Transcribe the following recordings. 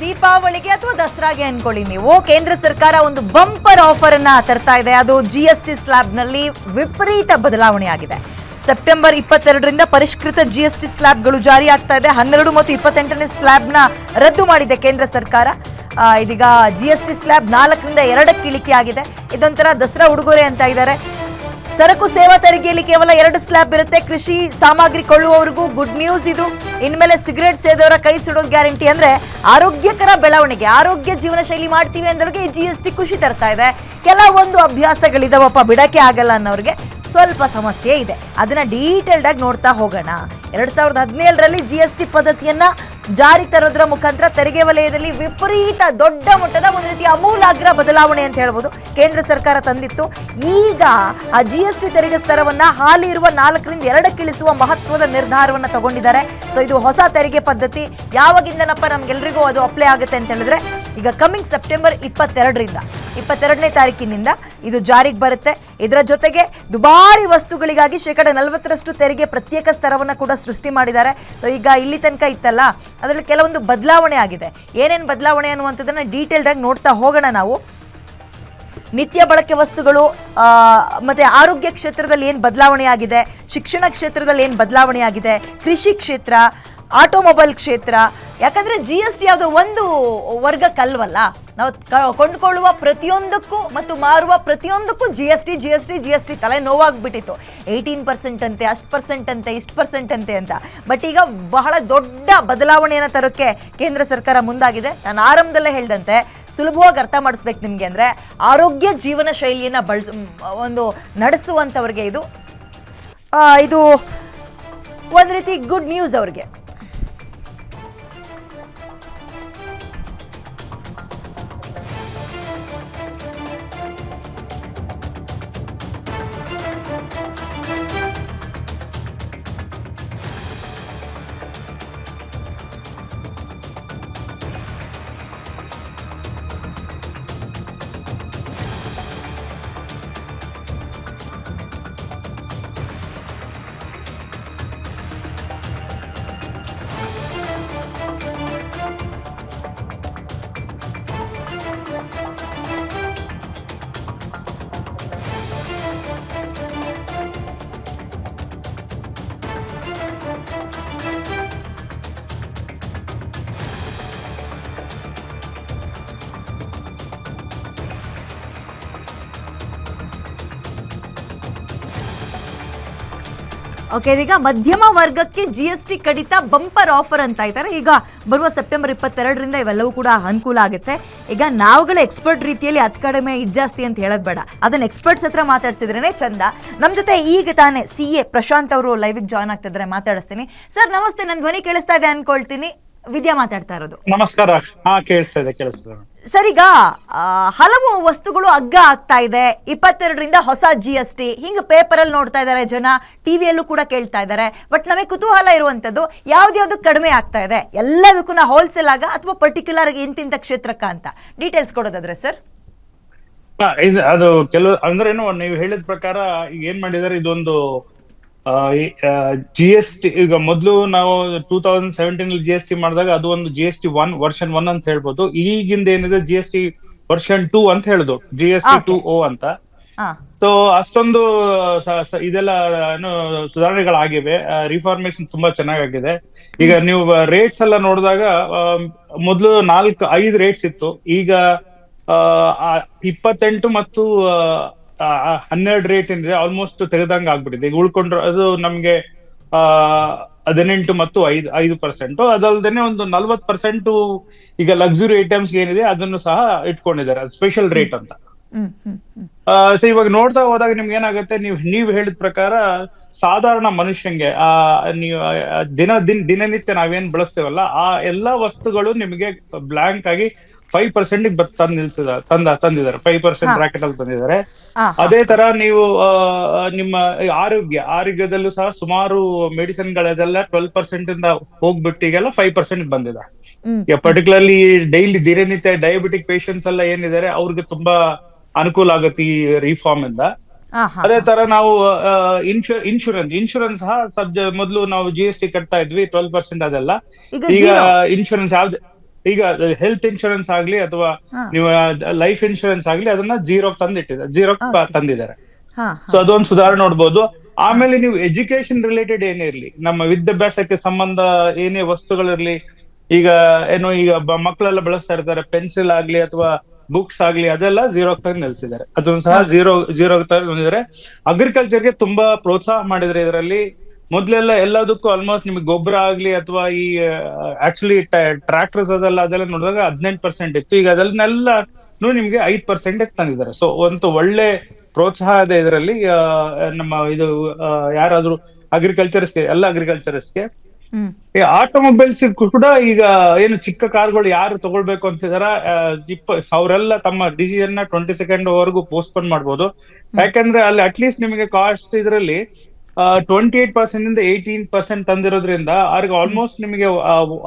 ದೀಪಾವಳಿಗೆ ಅಥವಾ ದಸರಾಗೆ ಅನ್ಕೊಳ್ಳಿ ನೀವು. ಕೇಂದ್ರ ಸರ್ಕಾರ ಒಂದು ಬಂಪರ್ ಆಫರ್ ಅನ್ನ ತರ್ತಾ ಇದೆ. ಅದು ಜಿ ಎಸ್ ಟಿ ಸ್ಲ್ಯಾಬ್ನಲ್ಲಿ ವಿಪರೀತ ಬದಲಾವಣೆ ಆಗಿದೆ. ಸೆಪ್ಟೆಂಬರ್ ಇಪ್ಪತ್ತೆರಡರಿಂದ ಪರಿಷ್ಕೃತ ಜಿ ಎಸ್ ಟಿ ಸ್ಲ್ಯಾಬ್ಗಳು ಜಾರಿ ಆಗ್ತಾ ಇದೆ. ಹನ್ನೆರಡು ಮತ್ತು ಇಪ್ಪತ್ತೆಂಟನೇ ಸ್ಲ್ಯಾಬ್ನ ರದ್ದು ಮಾಡಿದೆ ಕೇಂದ್ರ ಸರ್ಕಾರ. ಇದೀಗ ಜಿ ಎಸ್ ಟಿ ಸ್ಲ್ಯಾಬ್ ನಾಲ್ಕರಿಂದ ಎರಡಕ್ಕೆ ಇಳಿಕೆ ಆಗಿದೆ ಇದೊಂಥರ ದಸರಾ ಉಡುಗೊರೆ ಅಂತ ಇದ್ದಾರೆ. ಸರಕು ಸೇವಾ ತೆರಿಗೆಯಲ್ಲಿ ಕೇವಲ ಎರಡು ಸ್ಲ್ಯಾಬ್ ಇರುತ್ತೆ. ಕೃಷಿ ಸಾಮಗ್ರಿ ಕೊಳ್ಳುವವರಿಗೂ ಗುಡ್ ನ್ಯೂಸ್ ಇದು. ಇನ್ಮೇಲೆ ಸಿಗರೇಟ್ ಸೇದವರ ಕೈ ಸುಡೋದು ಗ್ಯಾರಂಟಿ ಅಂದ್ರೆ ಆರೋಗ್ಯಕರ ಬೆಳವಣಿಗೆ, ಆರೋಗ್ಯ ಜೀವನ ಶೈಲಿ ಮಾಡ್ತೀವಿ ಅಂದವ್ರಿಗೆ ಜಿ ಎಸ್ ಟಿ ಖುಷಿ ತರ್ತಾ ಇದೆ. ಕೆಲವೊಂದು ಅಭ್ಯಾಸಗಳಿದಾವಪ್ಪ, ಬಿಡಕ್ಕೆ ಆಗಲ್ಲ ಅನ್ನೋರಿಗೆ ಸ್ವಲ್ಪ ಸಮಸ್ಯೆ ಇದೆ. ಅದನ್ನ ಡೀಟೇಲ್ಡ್ ಆಗಿ ನೋಡ್ತಾ ಹೋಗೋಣ. ಎರಡ್ ಸಾವಿರದ ಹದಿನೇಳರಲ್ಲಿ ಜಿ ಎಸ್ ಟಿ ಪದ್ಧತಿಯನ್ನ ಜಾರಿ ತರೋದ್ರ ಮುಖಾಂತರ ತೆರಿಗೆ ವಲಯದಲ್ಲಿ ವಿಪರೀತ ದೊಡ್ಡ ಮಟ್ಟದ ಒಂದು ರೀತಿಯ ಅಮೂಲಾಗ್ರ ಬದಲಾವಣೆ ಅಂತ ಹೇಳ್ಬೋದು. ಕೇಂದ್ರ ಸರ್ಕಾರ ತಂದಿತ್ತು. ಈಗ ಆ ಜಿ ಎಸ್ ಟಿ ತೆರಿಗೆ ಸ್ತರವನ್ನ ಹಾಲಿ ಇರುವ ನಾಲ್ಕರಿಂದ ಎರಡಕ್ಕೆ ಇಳಿಸುವ ಮಹತ್ವದ ನಿರ್ಧಾರವನ್ನ ತಗೊಂಡಿದ್ದಾರೆ. ಸೊ ಇದು ಹೊಸ ತೆರಿಗೆ ಪದ್ಧತಿ. ಯಾವಾಗಿಂದನಪ್ಪ ನಮ್ಗೆಲ್ರಿಗೂ ಅದು ಅಪ್ಲೈ ಆಗುತ್ತೆ ಅಂತ ಹೇಳಿದ್ರೆ ಈಗ ಕಮಿಂಗ್ ಸೆಪ್ಟೆಂಬರ್ ಇಪ್ಪತ್ತೆರಡರಿಂದ. ಇಪ್ಪತ್ತೆರಡನೇ ತಾರೀಕಿನಿಂದ ಇದು ಜಾರಿಗೆ ಬರುತ್ತೆ. ಇದರ ಜೊತೆಗೆ ದುಬಾರಿ ವಸ್ತುಗಳಿಗಾಗಿ ಶೇಕಡ ನಲವತ್ತರಷ್ಟು ತೆರಿಗೆ ಪ್ರತ್ಯೇಕ ಸ್ತರವನ್ನು ಕೂಡ ಸೃಷ್ಟಿ ಮಾಡಿದ್ದಾರೆ. ಸೊ ಈಗ ಇಲ್ಲಿ ತನಕ ಇತ್ತಲ್ಲ, ಅದರಲ್ಲಿ ಕೆಲವೊಂದು ಬದಲಾವಣೆ ಆಗಿದೆ. ಏನೇನು ಬದಲಾವಣೆ ಅನ್ನುವಂಥದ್ದನ್ನು ಡೀಟೇಲ್ಡ್ ಆಗಿ ನೋಡ್ತಾ ಹೋಗೋಣ ನಾವು. ನಿತ್ಯ ಬಳಕೆ ವಸ್ತುಗಳು ಮತ್ತೆ ಆರೋಗ್ಯ ಕ್ಷೇತ್ರದಲ್ಲಿ ಏನು ಬದಲಾವಣೆ ಆಗಿದೆ, ಶಿಕ್ಷಣ ಕ್ಷೇತ್ರದಲ್ಲಿ ಏನು ಬದಲಾವಣೆ ಆಗಿದೆ, ಕೃಷಿ ಕ್ಷೇತ್ರ, ಆಟೋಮೊಬೈಲ್ ಕ್ಷೇತ್ರ ಯಾಕಂದ್ರೆ ಜಿ ಎಸ್ ಟಿ ಯಾವುದೋ ಒಂದು ವರ್ಗಕ್ಕಲ್ವಲ್ಲ? ನಾವು ಕೊಂಡ್ಕೊಳ್ಳುವ ಪ್ರತಿಯೊಂದಕ್ಕೂ ಮತ್ತು ಮಾರುವ ಪ್ರತಿಯೊಂದಕ್ಕೂ G S T G S T G S T ತಲೆ ನೋವಾಗ್ಬಿಟ್ಟಿತ್ತು. ಏಯ್ಟೀನ್ ಪರ್ಸೆಂಟ್ ಅಂತೆ, ಅಷ್ಟು ಪರ್ಸೆಂಟ್ ಅಂತೆ, ಇಷ್ಟು ಪರ್ಸೆಂಟ್ ಅಂತೆ ಅಂತ. ಬಟ್ ಈಗ ಬಹಳ ದೊಡ್ಡ ಬದಲಾವಣೆಯನ್ನು ತರೋಕ್ಕೆ ಕೇಂದ್ರ ಸರ್ಕಾರ ಮುಂದಾಗಿದೆ. ನಾನು ಆರಂಭದಲ್ಲೇ ಹೇಳ್ದಂತೆ, ಸುಲಭವಾಗಿ ಅರ್ಥ ಮಾಡಿಸ್ಬೇಕು ನಿಮಗೆ ಅಂದರೆ ಆರೋಗ್ಯ ಜೀವನ ಶೈಲಿಯನ್ನು ಬಳಸ ಒಂದು ನಡೆಸುವಂಥವ್ರಿಗೆ ಇದು. ಇದು ಒಂದು ರೀತಿ ಗುಡ್ ನ್ಯೂಸ್ ಅವ್ರಿಗೆ. ಓಕೆ ಇದೀಗ ಮಧ್ಯಮ ವರ್ಗಕ್ಕೆ ಜಿ ಎಸ್ ಟಿ ಕಡಿತ ಬಂಪರ್ ಆಫರ್ ಅಂತ ಇದ್ದಾರೆ. ಈಗ ಬರುವ ಸೆಪ್ಟೆಂಬರ್ ಇಪ್ಪತ್ತೆರಡರಿಂದ ಇವೆಲ್ಲವೂ ಕೂಡ ಅನುಕೂಲ ಆಗುತ್ತೆ. ಈಗ ನಾವುಗಳ ಎಕ್ಸ್ಪರ್ಟ್ ರೀತಿಯಲ್ಲಿ ಅತ್ ಕಡಿಮೆ ಜಾಸ್ತಿ ಅಂತ ಹೇಳೋದು ಬೇಡ. ಅದನ್ನ ಎಕ್ಸ್ಪರ್ಟ್ಸ್ ಹತ್ರ ಮಾತಾಡ್ಸಿದ್ರೇನೆ ಚಂದ. ನಮ್ಮ ಜೊತೆ ಈಗ ತಾನೇ ಸಿ ಎ ಪ್ರಶಾಂತ್ ಅವರು ಲೈವಿಗೆ ಜಾಯ್ನ್ ಆಗ್ತಿದ್ರೆ, ಮಾತಾಡಿಸ್ತೀನಿ. ಸರ್ ನಮಸ್ತೆ ನನ್ನ ಧ್ವನಿ ಕೇಳಿಸ್ತಾ ಇದೆ ಅನ್ಕೊಳ್ತೀನಿ. ವಿದ್ಯಾ ಮಾತಾಡ್ತಾ ಇರೋದು. ನಮಸ್ಕಾರ. ಹಾ, ಕೇಳಿಸ್ತಾ ಇದೆ, ಕೇಳಿಸ್ತಾ ಇದೆ ಸರ್ ಈಗ ಹಲವು ವಸ್ತುಗಳು ಅಗ್ಗ ಆಗ್ತಾ ಇದೆ. ಇಪ್ಪತ್ತೆರಡರಿಂದ ಹೊಸ ಜಿ ಎಸ್ ಟಿ ಹಿಂಗೆ ಪೇಪರಲ್ಲಿ ನೋಡ್ತಾ ಇದ್ದಾರೆ ಜನ ಟಿವಿಯಲ್ಲೂ ಕೂಡ ಕೇಳ್ತಾ ಇದ್ದಾರೆ ಬಟ್ ನಮಗೆ ಕುತೂಹಲ ಇರುವಂಥದ್ದು, ಯಾವ್ದ್ಯಾವ್ದು ಕಡಿಮೆ ಆಗ್ತಾ ಇದೆ. ಎಲ್ಲದಕ್ಕೂ ಹೋಲ್ಸೇಲ್ ಆಗ ಅಥವಾ ಪರ್ಟಿಕ್ಯುಲರ್ ಇಂತಿಂತ ಕ್ಷೇತ್ರಕ್ಕ ಅಂತ. ಡೀಟೇಲ್ಸ್ ಕೊಡೋದಾದ್ರೆ ಸರ್ ಅದು ಕೆಲವು ಅಂದ್ರೆ ಏನು ನೀವು ಹೇಳಿದ ಪ್ರಕಾರ ಈಗ ಏನ್ ಮಾಡಿದಾರೆ, ಇದೊಂದು ಜಿ ಎಸ್ ಟಿ ಈಗ ಮೊದಲು ನಾವು two thousand seventeen G S T ಮಾಡಿದಾಗ ಅದು ಒಂದು G S T one version one ಅಂತ ಹೇಳ್ಬೋದು. ಈಗಿಂದ ಏನಿದೆ G S T version two ಅಂತ ಹೇಳುದು. G S T two O ಅಂತ. ಸೊ ಅಷ್ಟೊಂದು ಇದೆಲ್ಲ ಏನು ಸುಧಾರಣೆಗಳಾಗಿವೆ. ರಿಫಾರ್ಮೇಶನ್ ತುಂಬಾ ಚೆನ್ನಾಗಾಗಿದೆ. ಈಗ ನೀವು ರೇಟ್ಸ್ ಎಲ್ಲ ನೋಡಿದಾಗ ಮೊದಲು ನಾಲ್ಕು ಐದು ರೇಟ್ಸ್ ಇತ್ತು. ಈಗ ಇಪ್ಪತ್ತೆಂಟು ಮತ್ತು ಹನ್ನೆರಡು ರೇಟ್ ಏನಿದೆ ಆಲ್ಮೋಸ್ಟ್ ತೆಗೆದಂಗ ಆಗ್ಬಿಟ್ಟಿದೆ. ಈಗ ಉಳ್ಕೊಂಡ್ರೆ, ಅದು ನಮ್ಗೆ, ಆ, ಹದಿನೆಂಟು ಮತ್ತು ಐದು ಐದು ಪರ್ಸೆಂಟ್ ಅದಲ್ದೇನೆ ಒಂದು ನಲ್ವತ್ ಪರ್ಸೆಂಟ್ ಈಗ ಲಕ್ಸುರಿ ಐಟಮ್ಸ್ ಏನಿದೆ, ಅದನ್ನು ಸಹ ಇಟ್ಕೊಂಡಿದ್ದಾರೆ. ಸ್ಪೆಷಲ್ ರೇಟ್ ಅಂತ. ಸೊ ಇವಾಗ ನೋಡ್ತಾ ಹೋದಾಗ ನಿಮ್ಗೆ ಏನಾಗುತ್ತೆ? ನೀವು ನೀವು ಹೇಳಿದ ಪ್ರಕಾರ ಸಾಧಾರಣ ಮನುಷ್ಯಂಗೆ ಆ ನೀವು ದಿನ ದಿನ ದಿನನಿತ್ಯ ನಾವೇನ್ ಬಳಸ್ತೇವಲ್ಲ ಆ ಎಲ್ಲಾ ವಸ್ತುಗಳು ನಿಮಗೆ ಬ್ಲಾಂಕ್ ಆಗಿ ಫೈವ್ ಪರ್ಸೆಂಟ್ ತಂದ್ ನಿಲ್ಸಿದ ತಂದ ತಂದಿದ್ದಾರೆ. ಫೈವ್ ಪರ್ಸೆಂಟ್ ಬ್ರಾಕೆಟ್ ಅಲ್ಲಿ ತಂದಿದ್ದಾರೆ. ಅದೇ ತರ ನೀವು ನಿಮ್ಮ ಆರೋಗ್ಯ ಆರೋಗ್ಯದಲ್ಲೂ ಸಹ ಸುಮಾರು ಮೆಡಿಸಿನ್ ಗಳೆಲ್ಲ ಟ್ವೆಲ್ ಪರ್ಸೆಂಟ್ ಇಂದ ಹೋಗ್ಬಿಟ್ಟಿಗೆಲ್ಲ ಫೈವ್ ಪರ್ಸೆಂಟ್ ಬಂದಿದೆ. ಪರ್ಟಿಕ್ಯುಲರ್ಲಿ ಡೈಲಿ ದಿನನಿತ್ಯ ಡಯಾಬಿಟಿಕ್ ಪೇಷಂಟ್ಸ್ ಎಲ್ಲ ಏನಿದ್ದಾರೆ ಅವ್ರಿಗೆ ತುಂಬಾ ಅನುಕೂಲ ಆಗುತ್ತೆ ಈ ರಿಫಾರ್ಮ್ ಇಂದ ಅದೇ ತರ ನಾವು ಇನ್ಶೂ ಇನ್ಶೂರೆನ್ಸ್ ಇನ್ಶೂರೆನ್ಸ್ ಸಹ ಸಬ್ಜ ಮೊದಲು ನಾವು ಜಿ ಎಸ್ ಟಿ ಕಟ್ತಾ ಇದ್ವಿ ಟ್ವೆಲ್ ಪರ್ಸೆಂಟ್ ಅದೆಲ್ಲ. ಈಗ ಇನ್ಶೂರೆನ್ಸ್ ಯಾವ್ದು ಈಗ ಹೆಲ್ತ್ ಇನ್ಶೂರೆನ್ಸ್ ಆಗ್ಲಿ ಅಥವಾ. ನೀವು ಲೈಫ್ ಇನ್ಶೂರೆನ್ಸ್ ಆಗ್ಲಿ ಅದನ್ನ ಜೀರೋ ತಂದಿಟ್ಟಿದ್ದಾರೆ ಜೀರೋ. ತಂದಿದ್ದಾರೆ. ಸೊ ಅದೊಂದು ಸುಧಾರಣೆ ನೋಡ್ಬೋದು. ಆಮೇಲೆ ನೀವು ಎಜುಕೇಶನ್ ರಿಲೇಟೆಡ್ ಏನೇ ಇರ್ಲಿ ನಮ್ಮ ವಿದ್ಯಾಭ್ಯಾಸಕ್ಕೆ ಸಂಬಂಧ ಏನೇ ವಸ್ತುಗಳಿರ್ಲಿ ಈಗ ಏನು ಈಗ ಮಕ್ಕಳೆಲ್ಲ ಬಳಸ್ತಾ ಇರ್ತಾರೆ ಪೆನ್ಸಿಲ್ ಆಗ್ಲಿ ಅಥವಾ ಬುಕ್ಸ್ ಆಗ್ಲಿ ಅದೆಲ್ಲ ಜೀರೋ ತಂದು ನಿಲ್ಸಿದ್ದಾರೆ. ಅದನ್ನು ಸಹ ಜೀರೋ ಜೀರೋ ತಂದಿದ್ದಾರೆ ಅಗ್ರಿಕಲ್ಚರ್ಗೆ ತುಂಬಾ ಪ್ರೋತ್ಸಾಹ ಮಾಡಿದ್ರೆ ಇದರಲ್ಲಿ. ಮೊದ್ಲೆಲ್ಲ ಎಲ್ಲದಕ್ಕೂ ಆಲ್ಮೋಸ್ಟ್ ನಿಮಗೆ ಗೊಬ್ಬರ ಆಗ್ಲಿ ಅಥವಾ ಈ ಆಕ್ಚುಲಿ ಟ್ರಾಕ್ಟರ್ಸ್ ಅದೆಲ್ಲ ಅದೆಲ್ಲ ನೋಡಿದಾಗ ಹದಿನೆಂಟು ಪರ್ಸೆಂಟ್ ಇತ್ತು. ಈಗ ಅದನ್ನೆಲ್ಲ ನಿಮ್ಗೆ ಐದ್ ಪರ್ಸೆಂಟ್ ತಂದಿದ್ದಾರೆ. ಸೊ ಒಂದು ಒಳ್ಳೆ ಪ್ರೋತ್ಸಾಹ ಇದೆ ಇದರಲ್ಲಿ. ನಮ್ಮ ಇದು ಯಾರಾದ್ರೂ ಅಗ್ರಿಕಲ್ಚರ್ಸ್ಗೆ ಎಲ್ಲ ಅಗ್ರಿಕಲ್ಚರ್ಸ್ಗೆ ಈ ಆಟೋಮೊಬೈಲ್ಸ್ ಕೂಡ ಈಗ ಏನು ಚಿಕ್ಕ ಕಾರ್ಗಳು ಯಾರು ತಗೊಳ್ಬೇಕು ಅಂತಿದಾರ ಇಪ್ಪ ಅವರೆಲ್ಲ ತಮ್ಮ ಡಿಸಿಷನ್ನ ಟ್ವೆಂಟಿ ಸೆಕೆಂಡ್ ವರೆಗೂ ಪೋಸ್ಟ್ಪೋನ್ ಮಾಡ್ಬೋದು. ಯಾಕಂದ್ರೆ ಅಲ್ಲಿ ಅಟ್ಲೀಸ್ಟ್ ನಿಮಗೆ ಕಾಸ್ಟ್ ಇದರಲ್ಲಿ ಟ್ವೆಂಟಿ ಏಟ್ ಪರ್ಸೆಂಟ್ ಇಂದ ಏಯ್ಟೀನ್ ಪರ್ಸೆಂಟ್ ತಂದಿರೋದ್ರಿಂದ ಅವ್ರಿಗೆ ಆಲ್ಮೋಸ್ಟ್ ನಿಮಗೆ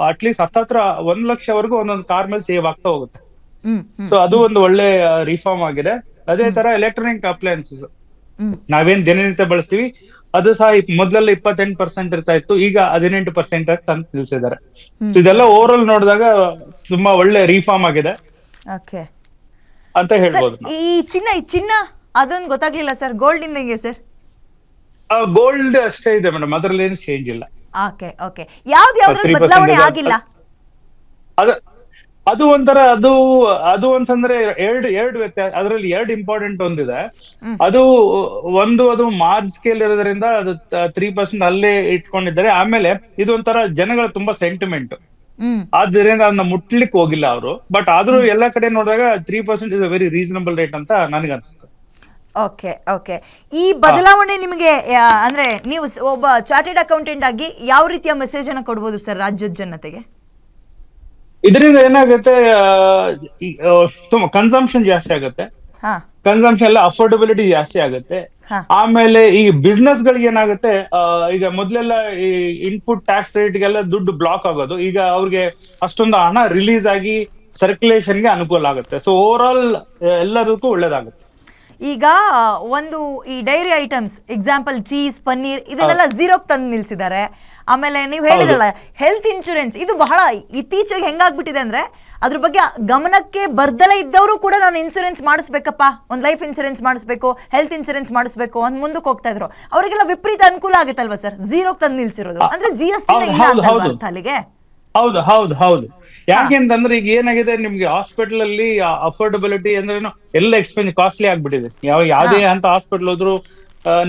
ಅಟ್ಲೀಸ್ಟ್ ಹತ್ತತ್ರ ಒಂದ್ ಲಕ್ಷವರೆಗೂ ಒಂದೊಂದು ಕಾರ್ ಮೇಲೆ ಸೇವ್ ಆಗ್ತಾ ಹೋಗುತ್ತೆ. ಸೊ ಅದು ಒಂದು ಒಳ್ಳೆ ರಿಫಾರ್ಮ್ ಆಗಿದೆ. ಅದೇ ತರ ಎಲೆಕ್ಟ್ರಾನಿಕ್ ಅಪ್ಲಯನ್ಸಸ್ ನಾವೇನ್ ದಿನನಿತ್ಯ ಬಳಸ್ತೀವಿ ಅದು ಸಹ ಮೊದ್ಲೆಲ್ಲ ಇಪ್ಪತ್ತೆಂಟು ಪರ್ಸೆಂಟ್ ಇರ್ತಾ ಇತ್ತು ಈಗ ಹದಿನೆಂಟು ಪರ್ಸೆಂಟ್ ತಂದು ನಿಲ್ಸಿದ್ದಾರೆ ಸೊ ಇದೆಲ್ಲ ಓವರ್ ಆಲ್ ನೋಡಿದಾಗ ತುಂಬಾ ಒಳ್ಳೆ ರಿಫಾರ್ಮ್ ಆಗಿದೆ. ಅಂತ ಹೇಳ್ಬೋದು ಈ ಚಿನ್ನ ಈ ಚಿನ್ನ ಅದೊಂದು ಗೊತ್ತಾಗ್ಲಿಲ್ಲ ಸರ್ ಗೋಲ್ಡ್ ಇಂದ ಹೆಂಗೆ ಸರ್? ಗೋಲ್ಡ್ ಅಷ್ಟೇ ಇದೆ ಮೇಡಮ್ ಅದರಲ್ಲಿ ಏನು ಚೇಂಜ್ ಇಲ್ಲ. ಓಕೆ ಓಕೆ ಯಾವ್ದು ಯಾವ್ದು ಬದಲಾವಣೆ ಆಗಿಲ್ಲ? ಅದ ಅದು ಒಂಥರ ಅದು ಅದು ಅಂತಂದ್ರೆ ಎರಡು ಎರಡು ವ್ಯತ್ಯಾಸ ಅದರಲ್ಲಿ ಎರಡು ಇಂಪಾರ್ಟೆಂಟ್ ಒಂದಿದೆ. ಅದು ಒಂದು ಅದು ಮಾರ್ಜ್ ಸ್ಕೇಲ್ ಇರೋದ್ರಿಂದ ಅದು ತ್ರೀ ಪರ್ಸೆಂಟ್ ಅಲ್ಲೇ ಇಟ್ಕೊಂಡಿದ್ದಾರೆ. ಆಮೇಲೆ ಇದು ಒಂಥರ ಜನಗಳ ತುಂಬಾ ಸೆಂಟಿಮೆಂಟ್ ಆದ್ರಿಂದ ಅದನ್ನ ಮುಟ್ಲಿಕ್ಕೆ ಹೋಗಿಲ್ಲ ಅವರು. ಬಟ್ ಆದ್ರೂ ಎಲ್ಲಾ ಕಡೆ ನೋಡಿದಾಗ three percent is a very reasonable rate ಅಂತ ನನಗೆ ಅನ್ಸುತ್ತೆ ಓಕೆ ಓಕೆ. ಈ ಬದಲಾವಣೆ ನಿಮಗೆ ಅಂದ್ರೆ ನೀವು ಒಬ್ಬ ಚಾರ್ಟೆಡ್ ಅಕೌಂಟೆಂಟ್ ಆಗಿ ಯಾವ ರೀತಿಯ ಮೆಸೇಜ್ ಅನ್ನ ಕೊಡ್ಬೋದು ಸರ್ ರಾಜ್ಯದ ಜನತೆಗೆ? ಇದರಿಂದ ಏನಾಗುತ್ತೆ ಕನ್ಸಂಪ್ಷನ್ ಜಾಸ್ತಿ ಆಗುತ್ತೆ. ಕನ್ಸಂಪ್ಷನ್ ಎಲ್ಲ ಅಫೋರ್ಡಬಿಲಿಟಿ ಜಾಸ್ತಿ ಆಗುತ್ತೆ. ಆಮೇಲೆ ಈ ಬಿಸ್ನೆಸ್ ಗಳಿಗೆ ಏನಾಗುತ್ತೆ ಈಗ ಮೊದ್ಲೆಲ್ಲ ಈ ಇನ್ಪುಟ್ ಟ್ಯಾಕ್ಸ್ ರೇಟ್ಗೆಲ್ಲ ದುಡ್ಡು ಬ್ಲಾಕ್ ಆಗೋದು. ಈಗ ಅವ್ರಿಗೆ ಅಷ್ಟೊಂದು ಹಣ ರಿಲೀಸ್ ಆಗಿ ಸರ್ಕ್ಯುಲೇಷನ್ಗೆ ಅನುಕೂಲ ಆಗುತ್ತೆ. ಸೊ ಓವರ್ ಆಲ್ ಎಲ್ಲದಕ್ಕೂ ಒಳ್ಳೇದಾಗುತ್ತೆ. ಈಗ ಒಂದು ಈ dairy items example cheese paneer ಇದನ್ನೆಲ್ಲ ಝೀರೋಕ್ ತಂದು ನಿಲ್ಸಿದ್ದಾರೆ. ಆಮೇಲೆ ನೀವು ಹೇಳಿದ್ರಲ್ಲ ಹೆಲ್ತ್ ಇನ್ಶೂರೆನ್ಸ್ ಇದು ಬಹಳ ಇತ್ತೀಚೆಗೆ ಹೆಂಗಾಗ್ಬಿಟ್ಟಿದೆ ಅಂದ್ರೆ ಅದ್ರ ಬಗ್ಗೆ ಗಮನಕ್ಕೆ ಬರ್ದಲೇ ಇದ್ದವರು ಕೂಡ ನಾನು ಇನ್ಶೂರೆನ್ಸ್ ಮಾಡಿಸ್ಬೇಕಪ್ಪ ಒಂದು ಲೈಫ್ ಇನ್ಶೂರೆನ್ಸ್ ಮಾಡಿಸ್ಬೇಕು ಹೆಲ್ತ್ ಇನ್ಶೂರೆನ್ಸ್ ಮಾಡಿಸ್ಬೇಕು ಅಂತ ಮುಂದಕ್ಕೆ ಹೋಗ್ತಾ ಇದ್ರು. ಅವರಿಗೆಲ್ಲ ವಿಪರೀತ ಅನುಕೂಲ ಆಗುತ್ತಲ್ವಾ ಸರ್? ಜೀರೋಗೆ ತಂದು ನಿಲ್ಸಿರೋದು. ಅಂದ್ರೆ ಜಿ ಎಸ್ ಟಿ ಅಲ್ಲಿಗೆ ಇಲ್ಲ ಹೌದು, ಹೌದು. ಅಲ್ಲಿಗೆ? ಹೌದು ಯಾಕೆ ಅಂತಂದ್ರೆ ಯಾಕೆಂತಂದ್ರೆ ಈಗ ಏನಾಗಿದೆ ನಿಮ್ಗೆ ಹಾಸ್ಪಿಟಲ್ ಅಲ್ಲಿ ಅಫೋರ್ಡಬಿಲಿಟಿ ಅಂದ್ರೆ ಎಲ್ಲ ಎಕ್ಸ್ಪೆನ್ಸ್ ಕಾಸ್ಟ್ಲಿ ಆಗ್ಬಿಟ್ಟಿದೆ. ಯಾವ ಯಾವ್ದೇ ಅಂತ ಹಾಸ್ಪಿಟಲ್ ಹೋದ್ರು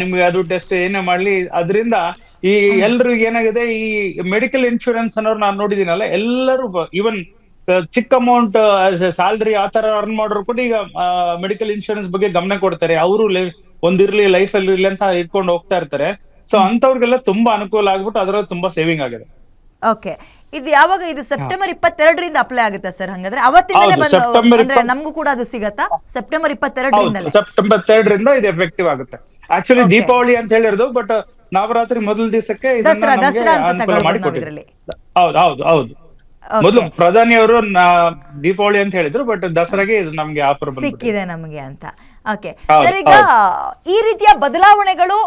ನಿಮ್ಗೆ ಅದು ಟೆಸ್ಟ್ ಏನೇ ಮಾಡ್ಲಿ ಅದರಿಂದ ಈ ಎಲ್ರಿಗೂ ಏನಾಗಿದೆ ಈ ಮೆಡಿಕಲ್ ಇನ್ಶೂರೆನ್ಸ್ ಅನ್ನೋರು ನಾನು ನೋಡಿದೀನಲ್ಲ ಎಲ್ಲರೂ ಈವನ್ ಚಿಕ್ಕ ಅಮೌಂಟ್ ಸ್ಯಾಲ್ರಿ ಆ ತರ ಅರ್ನ್ ಮಾಡೋರು ಕೂಡ ಈಗ ಮೆಡಿಕಲ್ ಇನ್ಶೂರೆನ್ಸ್ ಬಗ್ಗೆ ಗಮನ ಕೊಡ್ತಾರೆ. ಅವರು ಒಂದಿರ್ಲಿ ಲೈಫ್ ಅಲ್ಲಿ ಇರ್ಲಿ ಅಂತ ಇಟ್ಕೊಂಡು ಹೋಗ್ತಾ ಇರ್ತಾರೆ. ಸೊ ಅಂತವ್ರಿಗೆಲ್ಲ ತುಂಬಾ ಅನುಕೂಲ ಆಗ್ಬಿಟ್ಟು ಅದರಲ್ಲಿ ತುಂಬಾ ಸೇವಿಂಗ್ ಆಗಿದೆ. ಓಕೆ ಇದು ಯಾವಾಗ ಇದು ಸೆಪ್ಟೆಂಬರ್ ಇಪ್ಪತ್ತೆರಡರಿಂದ ಅಪ್ಲೈ ಆಗುತ್ತಾ ಸರ್ ಹಂಗಾದ್ರೆ? ಅಂದ್ರೆ ನಮಗೂ ಕೂಡ ಅದು ಸಿಗತ್ತಾ? ಸೆಪ್ಟೆಂಬರ್ ಇಪ್ಪತ್ತೆರಡರಿಂದ ಸೆಪ್ಟೆಂಬರ್ ಎರಡರಿಂದ ಇದು ಎಫೆಕ್ಟಿವ್ ಆಗುತ್ತೆ. ಆಕ್ಚುಲಿ ದೀಪಾವಳಿ ಅಂತ ಹೇಳಿರೋದು ಬಟ್ ನವರಾತ್ರಿ ಮೊದಲ ದಿವಸಕ್ಕೆ. ಹೌದು ಹೌದು ಹೌದು. ಮೊದಲು ಪ್ರಧಾನಿ ಅವರು ದೀಪಾವಳಿ ಅಂತ ಹೇಳಿದ್ರು ಬಟ್ ದಸರಾಗೆ ಇದು ನಮ್ಗೆ ಆಫರ್ ಸಿಕ್ಕಿದೆ ನಮಗೆ ಅಂತ. ಓಕೆ ಸರ್ ಈಗ ಈ ರೀತಿಯ ಬದಲಾವಣೆಗಳು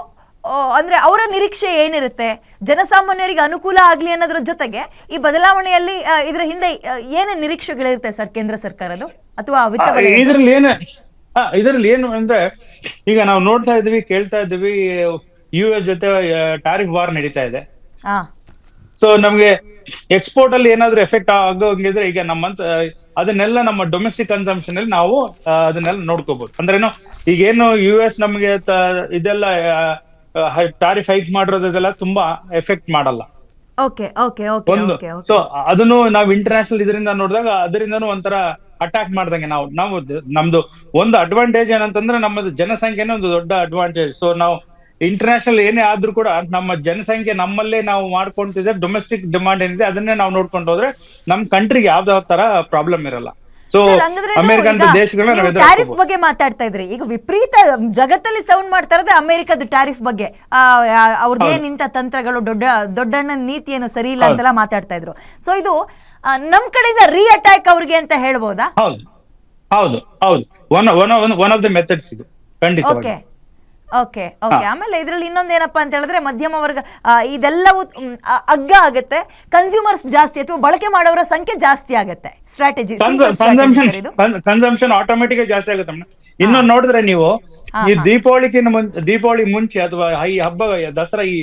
ಅಂದ್ರೆ ಅವರ ನಿರೀಕ್ಷೆ ಏನಿರುತ್ತೆ? ಜನಸಾಮಾನ್ಯರಿಗೆ ಅನುಕೂಲ ಆಗ್ಲಿ ಅನ್ನೋದ್ರ ಜೊತೆಗೆ ಈ ಬದಲಾವಣೆಯಲ್ಲಿ ಇದ್ರ ಹಿಂದೆ ಏನೇ ನಿರೀಕ್ಷೆಗಳಿರುತ್ತೆ ಸರ್ ಕೇಂದ್ರ ಸರ್ಕಾರದ್ದು? ಅಥವಾ ವಿತ್ತ ಆ, ಇದರಲ್ಲಿ ಏನು ಅಂದ್ರೆ ಈಗ ನಾವು ನೋಡ್ತಾ ಇದ್ವಿ ಕೇಳ್ತಾ ಇದ್ವಿ ಯು ಎಸ್ ಜೊತೆ ಟಾರಿಫ್ ವಾರ್ ನಡೀತಾ ಇದೆ. ಹಾ ಸೊ ನಮ್ಗೆ ಎಕ್ಸ್ಪೋರ್ಟ್ ಅಲ್ಲಿ ಏನಾದ್ರೂ ಎಫೆಕ್ಟ್ ಆಗೋಂಗಿದ್ರೆ ಈಗ ನಮ್ಮಂತ ಅದನ್ನೆಲ್ಲ ನಮ್ಮ ಡೊಮೆಸ್ಟಿಕ್ ಕನ್ಸಂಪ್ಷನ್ ಅಲ್ಲಿ ನಾವು ಅದನ್ನೆಲ್ಲ ನೋಡ್ಕೋಬಹುದು ಅಂದ್ರೇನು ಈಗೇನು ಯು ಎಸ್ ನಮ್ಗೆ ಇದೆಲ್ಲ ಟಾರಿಫ್ ಹೈಕ್ ಮಾಡಿರೋದೆಲ್ಲ ತುಂಬಾ ಎಫೆಕ್ಟ್ ಮಾಡಲ್ಲ. ಒಂದು. ಸೊ ಅದನ್ನು ನಾವು ಇಂಟರ್ನ್ಯಾಷನಲ್ ಇದರಿಂದ ನೋಡಿದಾಗ ಅದರಿಂದನು ಒಂಥರ ಅಟ್ಯಾಕ್ ಮಾಡ್ದಂಗೆ ನಾವು ನಾವು ನಮ್ದು ಒಂದು ಅಡ್ವಾಂಟೇಜ್ ಏನಂತಂದ್ರೆ ನಮ್ಮದು ಜನಸಂಖ್ಯೆನೇ ಒಂದು ದೊಡ್ಡ ಅಡ್ವಾಂಟೇಜ್ ಸೊ ನಾವು ಇಂಟರ್ನ್ಯಾಷನಲ್ ಏನೇ ಆದ್ರೂ ಕೂಡ ನಮ್ಮ ಜನಸಂಖ್ಯೆ ನಮ್ಮಲ್ಲೇ ನಾವು ಮಾಡ್ಕೊಂತಿದ್ರೆ ಡೊಮೆಸ್ಟಿಕ್ ಡಿಮಾಂಡ್ ಏನಿದೆ ಅದನ್ನೇ ನಾವು ನೋಡ್ಕೊಂಡು ಹೋದ್ರೆ ನಮ್ ಕಂಟ್ರಿಗೆ ಯಾವ್ದಾವ ತರ ಪ್ರಾಬ್ಲಮ್ ಇರಲ್ಲ. ಸೊ ನಾವು ಟ್ಯಾರಿಫ್ ಬಗ್ಗೆ ಮಾತಾಡ್ತಾ ಇದ್ರಿ. ಈಗ ವಿಪರೀತ ಜಗತ್ತಲ್ಲಿ ಸೌಂಡ್ ಮಾಡ್ತಾ ಇರೋದೇ ಅಮೆರಿಕದ ಟ್ಯಾರಿಫ್ ಬಗ್ಗೆ. ಅವ್ರದ್ದೇನಿಂತ ತಂತ್ರಗಳು ದೊಡ್ಡ ದೊಡ್ಡಣ್ಣ ನೀತಿ ಏನು ಸರಿ ಇಲ್ಲ ಅಂತೆಲ್ಲ ಮಾತಾಡ್ತಾ ಇದ್ರು. ಸೊ ಇದು ನಮ್ ಕಡೆಯಿಂದ ರೀ ಅಟ್ಯಾಕ್ ಅವ್ರಿಗೆ ಅಂತ ಹೇಳ್ಬೋದಾ? ಹೌದು. ಹೌದು ಹೌದು. One one one of the methods ಇದು ಖಂಡಿತವಾಗಿ. ಓಕೆ ಓಕೆ ಓಕೆ ಆಮೇಲೆ ಇದ್ರಲ್ಲಿ ಇನ್ನೊಂದೇನಪ್ಪ ಅಂತ ಹೇಳಿದ್ರೆ ಮಧ್ಯಮ ವರ್ಗ ಆ, ಇದೆಲ್ಲವೂ ಮ್, ಆ, ಅಗ್ಗ ಆಗುತ್ತೆ. ಕನ್ಸ್ಯೂಮರ್ಸ್ ಜಾಸ್ತಿ ಅಥವಾ ಬಳಕೆ ಮಾಡೋರ ಸಂಖ್ಯೆ ಜಾಸ್ತಿ ಆಗುತ್ತೆ. ಸ್ಟ್ರಾಟಜಿ ಕನ್ಸಂಪ್ಷನ್ ಕನ್ಸಂಪ್ಷನ್ ಆಟೋಮೆಟಿಕ್ ಜಾಸ್ತಿ ಆಗುತ್ತೆ ಮೇಡಮ್. ಇನ್ನೊಂದು ನೋಡಿದ್ರೆ ನೀವು ಈ ದೀಪಾವಳಿಗಿನ ಮುಂಚೆ ದೀಪಾವಳಿ ಮುಂಚೆ ಅಥವಾ ಈ ಹಬ್ಬ ದಸರಾ ಈ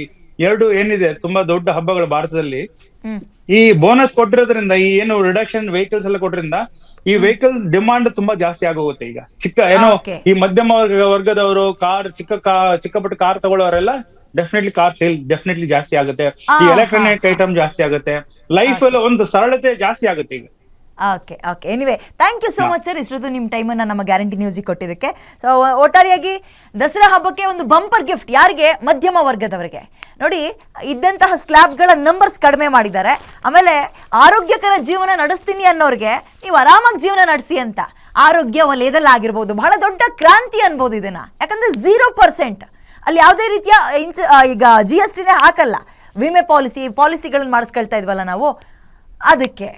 ಎರಡು ಏನಿದೆ ತುಂಬಾ ದೊಡ್ಡ ಹಬ್ಬಗಳು ಭಾರತದಲ್ಲಿ. ಈ ಬೋನಸ್ ಕೊಟ್ಟಿರೋದ್ರಿಂದ ಈ ಏನು ರಿಡಕ್ಷನ್ ವೆಹಿಕಲ್ಸ್ ಎಲ್ಲ ಕೊಟ್ರಿಂದ ಈ ವೆಹಿಕಲ್ಸ್ ಡಿಮಾಂಡ್ ತುಂಬಾ ಜಾಸ್ತಿ ಆಗೋಗುತ್ತೆ ಈಗ. ಚಿಕ್ಕ ಏನೋ ಈ ಮಧ್ಯಮ ವರ್ಗ ವರ್ಗದವರು ಕಾರ್ ಚಿಕ್ಕ ಕಾ ಚಿಕ್ಕ ಪುಟ್ಟ ಕಾರ್ ತಗೊಳ್ಳೋರೆಲ್ಲ ಡೆಫಿನೆಟ್ಲಿ ಕಾರ್ ಸೇಲ್ ಡೆಫಿನೆಟ್ಲಿ ಜಾಸ್ತಿ ಆಗುತ್ತೆ. ಈ ಎಲೆಕ್ಟ್ರಾನಿಕ್ ಐಟಮ್ ಜಾಸ್ತಿ ಆಗುತ್ತೆ. ಲೈಫ್ ಅಲ್ಲಿ ಒಂದು ಸರಳತೆ ಜಾಸ್ತಿ ಆಗುತ್ತೆ ಈಗ. Okay okay anyway thank you so much sir ಇಷ್ಟೊತ್ತು ನಿಮ್ಮ ಟೈಮನ್ನು ನಮ್ಮ ಗ್ಯಾರಂಟಿ ನ್ಯೂಸಿಗೆ ಕೊಟ್ಟಿದ್ದಕ್ಕೆ. ಸೊ ಒಟ್ಟಾರೆಯಾಗಿ ದಸರಾ ಹಬ್ಬಕ್ಕೆ ಒಂದು ಬಂಪರ್ ಗಿಫ್ಟ್ ಯಾರಿಗೆ? ಮಧ್ಯಮ ವರ್ಗದವರಿಗೆ. ನೋಡಿ, ಇದ್ದಂತಹ ಸ್ಲ್ಯಾಬ್ಗಳ ನಂಬರ್ಸ್ ಕಡಿಮೆ ಮಾಡಿದ್ದಾರೆ. ಆಮೇಲೆ ಆರೋಗ್ಯಕರ ಜೀವನ ನಡೆಸ್ತೀನಿ ಅನ್ನೋರಿಗೆ ನೀವು ಆರಾಮಾಗಿ ಜೀವನ ನಡೆಸಿ ಅಂತ. ಆರೋಗ್ಯ ವಲಯದಲ್ಲಿ ಆಗಿರ್ಬೋದು ಬಹಳ ದೊಡ್ಡ ಕ್ರಾಂತಿ ಅನ್ಬೋದು ಇದನ್ನ. ಯಾಕಂದ್ರೆ ಝೀರೋ ಪರ್ಸೆಂಟ್ ಅಲ್ಲಿ ಯಾವುದೇ ರೀತಿಯ ಇನ್ಸ ಈಗ ಜಿ ಎಸ್ ಟಿನೇ ಹಾಕಲ್ಲ. ವಿಮೆ ಪಾಲಿಸಿ, ಪಾಲಿಸಿಗಳನ್ನ ಮಾಡಿಸ್ಕೊಳ್ತಾ ಇದ್ವಲ್ಲ ನಾವು. ಅದಕ್ಕೆ.